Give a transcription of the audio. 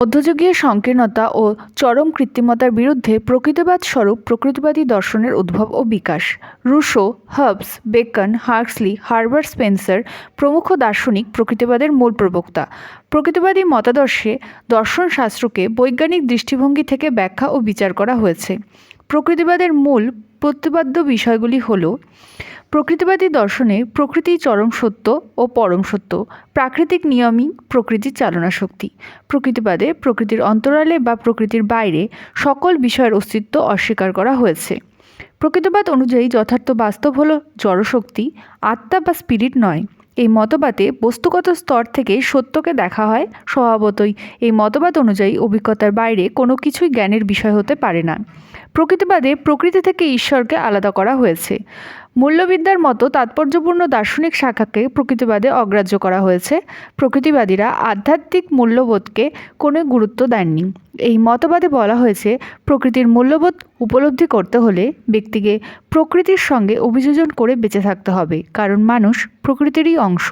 মধ্যযুগীয় সংকীর্ণতা ও চরম কৃত্রিমতার বিরুদ্ধে প্রকৃতিবাদ স্বরূপ প্রকৃতিবাদী দর্শনের উদ্ভব ও বিকাশ। Rousseau, Hobbes, Bacon, Huxley, Herbert Spencer প্রমুখ দার্শনিক প্রকৃতিবাদের মূল প্রবক্তা। প্রকৃতিবাদী মতাদর্শে দর্শনশাস্ত্রকে বৈজ্ঞানিক দৃষ্টিভঙ্গি থেকে ব্যাখ্যা ও বিচার করা হয়েছে। প্রকৃতিবাদের মূল প্রতিপাদ্য বিষয়গুলি হল প্রকৃতিবাদী দর্শনে প্রকৃতি চরম সত্য ও পরম সত্য। প্রাকৃতিক নিয়মই প্রকৃতির চালনা শক্তি। প্রকৃতিবাদে প্রকৃতির অন্তরালে বা প্রকৃতির বাইরে সকল বিষয়ের অস্তিত্ব অস্বীকার করা হয়েছে। প্রকৃতিবাদ অনুযায়ী যথার্থ বাস্তব হল জড়শক্তি, আত্মা বা স্পিরিট নয়। এই মতবাদে বস্তুগত স্তর থেকে সত্যকে দেখা হয় স্বভাবতই। এই মতবাদ অনুযায়ী অভিজ্ঞতার বাইরে কোনো কিছুই জ্ঞানের বিষয় হতে পারে না। প্রকৃতিবাদে প্রকৃতি থেকে ঈশ্বরকে আলাদা করা হয়েছে। মূল্যবিদ্যার মতো তাৎপর্যপূর্ণ দার্শনিক শাখাকে প্রকৃতিবাদে অগ্রাহ্য করা হয়েছে। প্রকৃতিবাদীরা আধ্যাত্মিক মূল্যবোধকে কোনো গুরুত্ব দেননি। এই মতবাদে বলা হয়েছে, প্রকৃতির মূল্যবোধ উপলব্ধি করতে হলে ব্যক্তিকে প্রকৃতির সঙ্গে অভিযোজন করে বেঁচে থাকতে হবে, কারণ মানুষ প্রকৃতিরই অংশ।